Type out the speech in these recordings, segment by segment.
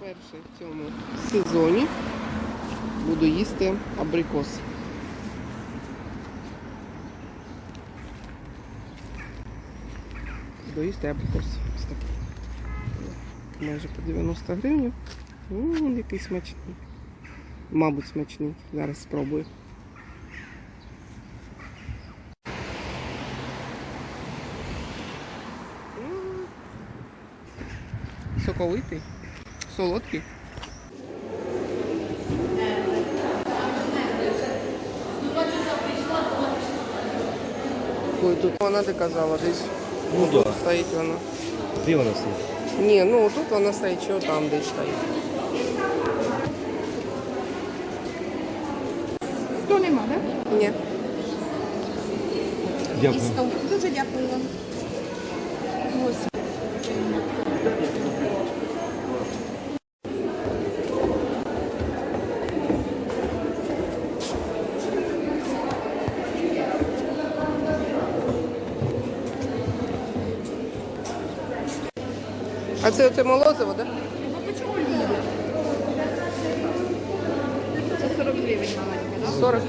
Вперше в цьому сезоні буду їсти абрикос. Буду їсти абрикос. Майже по 90 гривень. М, який смачний. Мабуть, смачний. Зараз спробую. Соковитий, солодкий. Ой, тут вона ти казала, десь Ну тут да. стоїть вона. Де вона стоїть? Ні, ну тут вона стоїть, що там десь стоїть. Хто нема, так? Ні. Дякую. Дуже дякую вам. Ось. А це оце молозиво, так? Да? Це 40 гривень маленька, так? 40.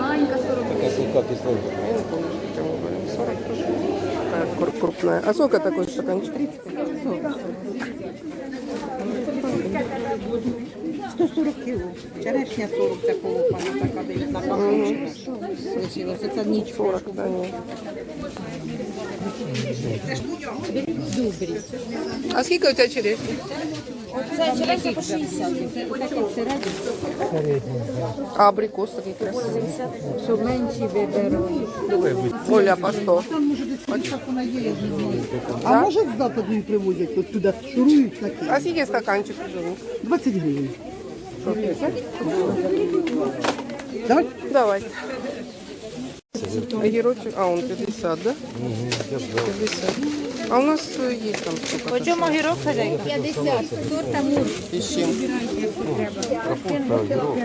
Маленька 40 гривень. Така кисло. Я не помню, що там говорили. 40 гривень. Такая крупная. А сколько такой стаканчик? 140 кіло. Черешня 40 це полупана, така 19. А скільки у тебе черешні? Оце А абрикос такий красивий. Оля, по 100. А може з западної привозять, от туди шурують такі. А скільки стаканчик? 20 гривень. 50? Давай. Давай. Огірочок, а он 50, да? Угу, я ж брав. 50. А у нас э, есть там сколько? Почому огірок хазяйка? 50. Сорт амур. Ищем. Капуста, огірок.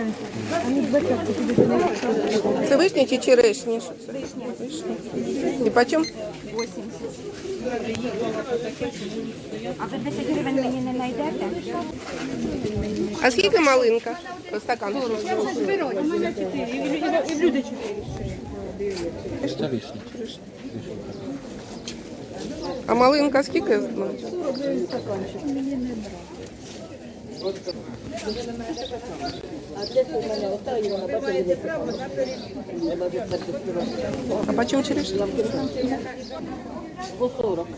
Це вишні чи черешні? Що це? Вишні. І почем? А ви 10 гривень мені не знайдете? А скільки малинка? Стакан. А малинка скільки? А почем черешня? По 40.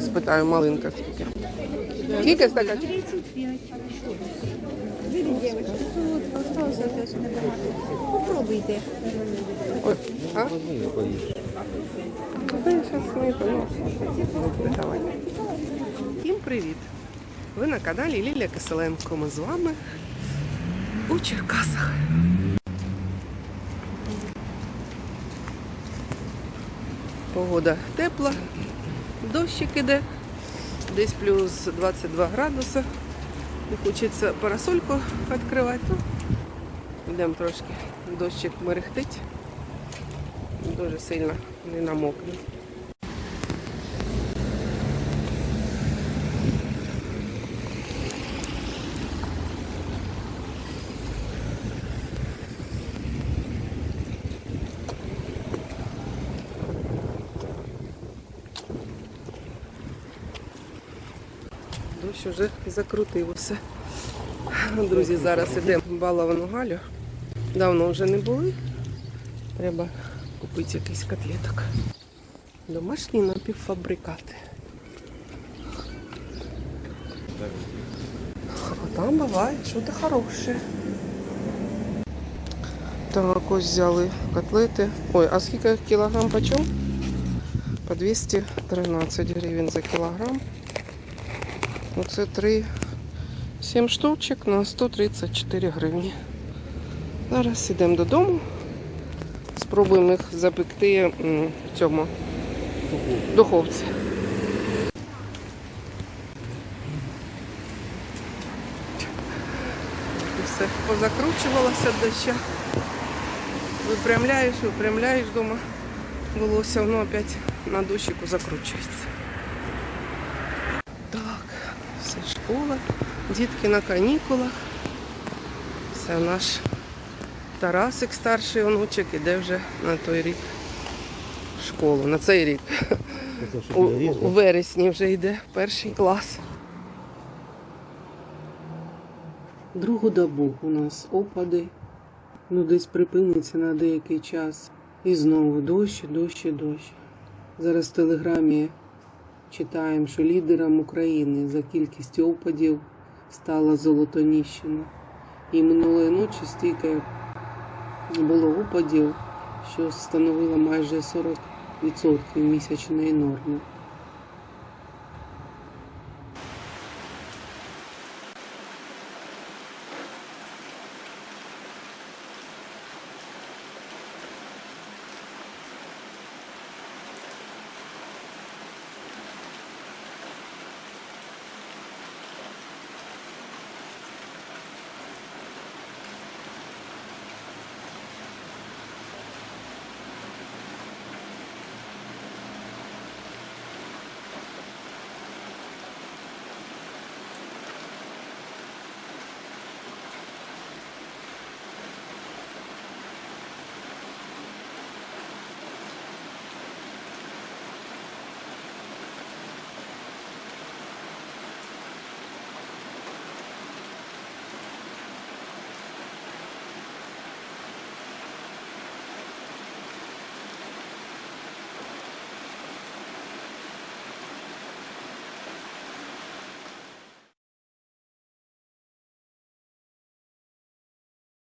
Спитаю, малинка скільки. Скільки стакан? Попробуйте. Ой, а? Ну, я поїду. Та я щас не. Давай. Всім привіт! Ви на каналі Лілія Киселенко. Ми з вами у Черкасах. Погода тепла, дощик іде, десь плюс 22 градуси. Не хочеться парасольку відкривати. Ну, Йдемо трошки, дощик мерехтить. Дуже сильно не намокне. Дощ уже закрутився. Друзі, зараз йдемо в баловану Галю. Давно вже не були. Треба купити якийсь котлеток. Домашні напівфабрикати. А там буває щось хороше. Так, ось взяли котлети. Ой, а скільки кілограм почем? По 213 гривень за кілограм. Оце 3, 7 штучок на 134 гривні. Зараз йдемо додому. Спробуємо їх запекти в цьому духовці. Все позакручувалося до ще. Випрямляєш, випрямляєш вдома. Волосся, воно опять на дощику закручується. Так, все школа. Дітки на канікулах. Це наш Тарасик, старший онучок, іде вже на той рік в школу. На цей рік. У, у вересні вже йде перший клас. Другу добу у нас опади. Ну, десь припиниться на деякий час. І знову дощ, і дощ, і дощ. Зараз в телеграмі читаємо, що лідером України за кількістю опадів стала Золотоніщина. І минулої ночі стільки було опадів, що становило майже 40% місячної норми.